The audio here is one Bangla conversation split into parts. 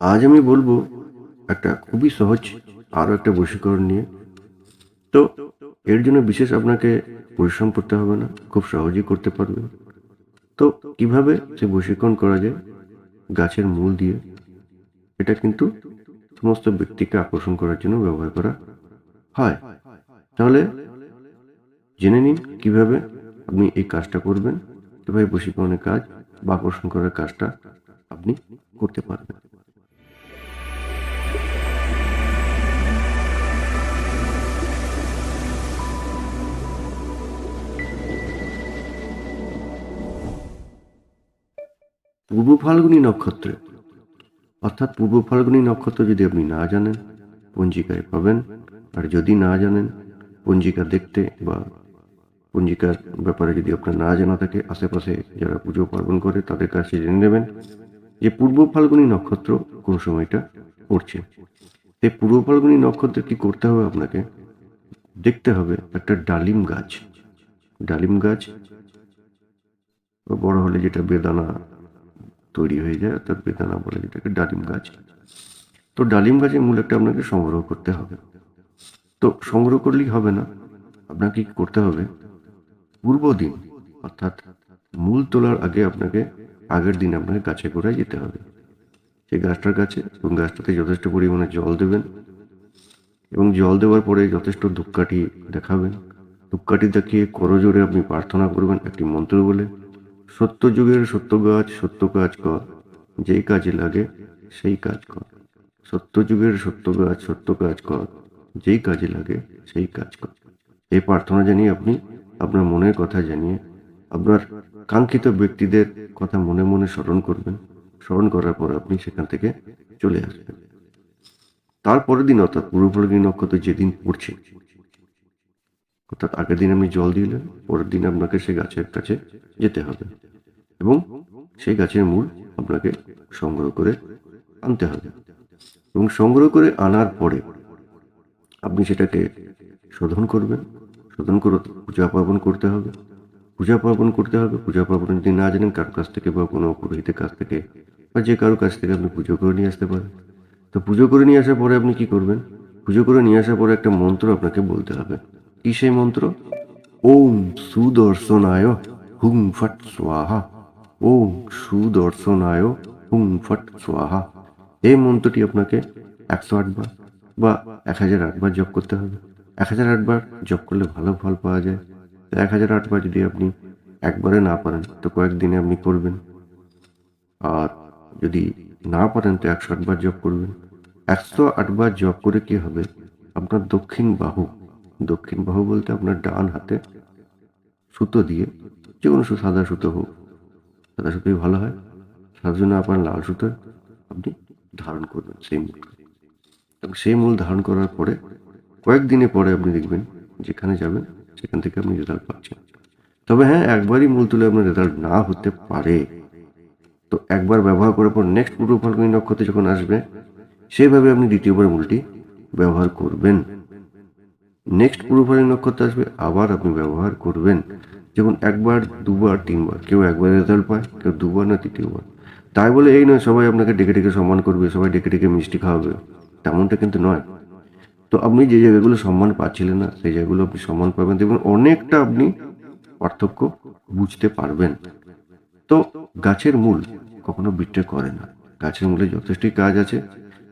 আজ আমি বলব একটা খুবই সহজ আরও একটা বশীকরণ নিয়ে। তো এর জন্য বিশেষ আপনাকে পরিশ্রম করতে হবে না, খুব সহজেই করতে পারবেন তো কীভাবে সে বশীকরণ করা যায়? গাছের মূল দিয়ে। এটা কিন্তু সমস্ত ব্যক্তিকে আকর্ষণ করার জন্য ব্যবহার করা হয়। তাহলে জেনে নিন কীভাবে আপনি এই কাজটা করবেন, কীভাবে বশীকরণের কাজ বা আকর্ষণ করার কাজটা আপনি করতে পারবেন। পূর্ব ফাল্গুনী নক্ষত্রে। অর্থাৎ পূর্ব ফাল্গুনী নক্ষত্র যদি আপনি না জানেন, পঞ্জিকায় পাবেন। আর যদি না জানেন, পঞ্জিকা দেখতে বা পঞ্জিকার ব্যাপারে যদি আপনার না জানা থাকে, আশেপাশে যারা পুজো পার্বণ করে তাদের কাছে জেনে নেবেন যে পূর্ব ফাল্গুনী নক্ষত্র কোন সময়টা পড়ছে। এই পূর্ব ফাল্গুনী নক্ষত্রে কি করতে হবে আপনাকে? দেখতে হবে একটা ডালিম গাছ। ডালিম গাছ, বড় হলে যেটা বেদানা তৈরি হয়ে যায়, অর্থাৎ বেদানা বলে যেটাকে ডালিম গাছ। তো ডালিম গাছের মূল একটা আপনাকে সংগ্রহ করতে হবে। তো সংগ্রহ করলেই হবে না, আপনাকে কি করতে হবে? পূর্ব দিন, অর্থাৎ মূল তোলার আগে আপনাকে আগের দিন আপনাকে গাছে গোড়ায় যেতে হবে। সেই গাছটার কাছে এবং গাছটাতে যথেষ্ট পরিমাণে জল দেবেন এবং জল দেওয়ার পরে যথেষ্ট ধূপকাঠি দেখাবেন। ধূপকাঠি দেখিয়ে করজোরে আপনি প্রার্থনা করবেন একটি মন্ত্র বলে। সত্য যুগের সত্য গাছ সত্য কাজ কর। যেই কাজে লাগে, সেই কাজ কর। সত্য যুগের সত্য গাছ সত্য কাজ কর। যেই কাজে লাগে, সেই কাজ কর। এই প্রার্থনা জানিয়ে আপনি আপনার মনের কথা জানিয়ে আপনার কাঙ্ক্ষিত ব্যক্তিদের কথা মনে মনে স্মরণ করবেন। স্মরণ করার পর আপনি সেখান থেকে চলে আসবেন। তারপরের দিন অর্থাৎ পূর্ব নক্ষত্র যেদিন পড়ছে, অর্থাৎ আগের দিন আপনি জল দিলেন, পরের দিন আপনাকে সে গাছের কাছে যেতে হবে। এবং সেই গাছের মূল আপনাকে সংগ্রহ করে আনতে হবে। এবং সংগ্রহ করে আনার পরে আপনি সেটাকে শোধন করবেন। শোধন করে পূজা পার্বণ করতে হবে। পূজা পার্বণ করতে হবে। পূজা পার্বণ যদি না জানেন কারোর কাছ থেকে বা কোনো পুরোহিতের কাছ থেকে বা যে কারোর কাছ থেকে আপনি পুজো করে নিয়ে আসতে পারেন। তো পুজো করে নিয়ে আসার পরে আপনি কি করবেন? পুজো করে নিয়ে আসার পরে একটা মন্ত্র আপনাকে বলতে হবে। কি সেই মন্ত্র? ওম সুদর্শনায় হুং ফট স্বাহা। ওম সুদর্শনায় হুং ফট স্বাহা। এই মন্ত্রটি আপনাকে একশো আটবার বা এক হাজার আটবার জপ করতে হবে। এক হাজার আটবার জপ করলে ভালো ফল পাওয়া যায়। তো এক হাজার আটবার যদি আপনি একবারে না পারেন, তো কয়েকদিনে আপনি করবেন। আর যদি না পারেন, তো একশো আটবার জপ করবেন। একশো আটবার জপ করে কি হবে? আপনার দক্ষিণ বাহু দক্ষিণ বাহু বলতে আপনার ডান হাতে সুতো দিয়ে, যে কোনো সাদা সুতো হোক সাদা সুতোই ভালো হয়। তার জন্য আপনার লাল সুতো আপনি ধারণ করবেন সেই মূল। এবং সেই মূল ধারণ করার পরে কয়েকদিনে পরে আপনি দেখবেন যেখানে যাবেন সেখান থেকে আপনি রেজাল্ট পাচ্ছেন। তবে হ্যাঁ একবারই মূল তুলে আপনার রেজাল্ট না হতে পারে। তো একবার ব্যবহার করার পর নেক্সট পূর্ব ফাল্গুনী নক্ষত্রে যখন আসবে সেভাবে আপনি দ্বিতীয়বার মূলটি ব্যবহার করবেন। নেক্সট পূর্ব ফাল্গুনী নক্ষত্র আসবে, আবার আপনি ব্যবহার করবেন। যেমন একবার, দুবার, তিনবার, কেউ একবার রেজাল্ট পায়, কেউ দুবার না তৃতীয়বার। তাই বলে এই নয়, সবাই আপনাকে ডেকে ডেকে সম্মান করবে, সবাই ডেকে ডেকে মিষ্টি খাওয়াবে। তেমনটা কিন্তু নয়। তো আপনি যে জায়গাগুলো সম্মান পাচ্ছিলেন না, সেই জায়গাগুলো আপনি সম্মান পাবেন দেখবেন অনেকটা আপনি পার্থক্য বুঝতে পারবেন। তো গাছের মূল কখনো বিট্রে করে না। গাছের মূলে যথেষ্টই কাজ আছে।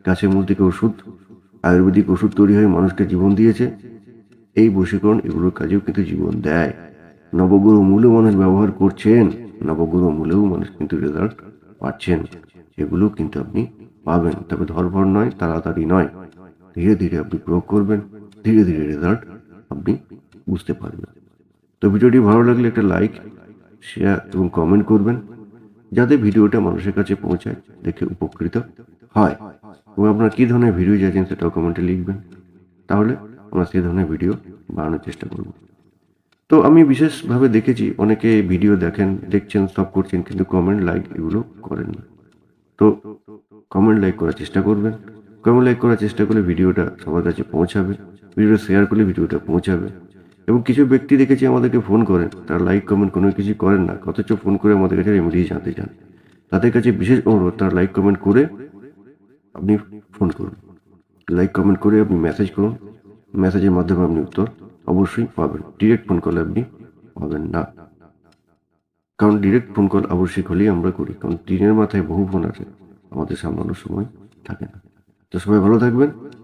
গাছের মূল থেকে ওষুধ, আয়ুর্বেদিক ওষুধ তৈরি হয়ে মানুষকে জীবন দিয়েছে। এই বশীকরণ এগুলোর কাজেও কিন্তু জীবন দেয়। নবগ্রহ মূলেও মানুষ ব্যবহার করছেন নবগ্রহ মূলেও মানুষ কিন্তু রেজাল্ট পাচ্ছেন। সেগুলো কিন্তু আপনি পাবেন। তবে ধরভর নয়, তাড়াতাড়ি নয়। ধীরে ধীরে আপনি প্রয়োগ করবেন, ধীরে ধীরে রেজাল্ট আপনি বুঝতে পারবেন। তো ভিডিওটি ভালো লাগলে একটা লাইক শেয়ার এবং কমেন্ট করবেন, যাতে ভিডিওটা মানুষের কাছে পৌঁছায়, দেখে উপকৃত হয়। এবং আপনারা কী ধরনের ভিডিও চাইছেন সেটাও কমেন্টে লিখবেন। তাহলে আমরা সেই ধরনের ভিডিও বানানোর চেষ্টা করব। তো আমি বিশেষভাবে দেখেছি, অনেকে ভিডিও দেখেন, দেখছেন সব করছেন, কিন্তু কমেন্ট লাইক এগুলো করেন না। তো কমেন্ট লাইক করার চেষ্টা করবেন। কমেন্ট লাইক করার চেষ্টা করলে ভিডিওটা সবার কাছে পৌঁছাবে ভিডিওটা শেয়ার করলে ভিডিওটা পৌঁছাবে। এবং কিছু ব্যক্তি দেখেছি আমাদেরকে ফোন করেন, তারা লাইক কমেন্ট কোনো কিছু করেন না, অথচ ফোন করে আমাদের কাছে রেমেডি জানতে চান। তাদের কাছে বিশেষ অনুরোধ, তারা লাইক কমেন্ট করে আপনি ফোন করুন। লাইক কমেন্ট করে আপনি মেসেজ করুন। মেসেজের মাধ্যমে আপনি উত্তর অবশ্যই পাবেন। ডিরেক্ট ফোন কলে আপনি পাবেন না। কারণ ডিরেক্ট ফোন কল আবশ্যিক হলেই আমরা করি। কারণ দিনের মাথায় বহু ফোন আছে আমাদের সামলানোর সময় থাকে না। তো সবাই ভালো থাকবেন।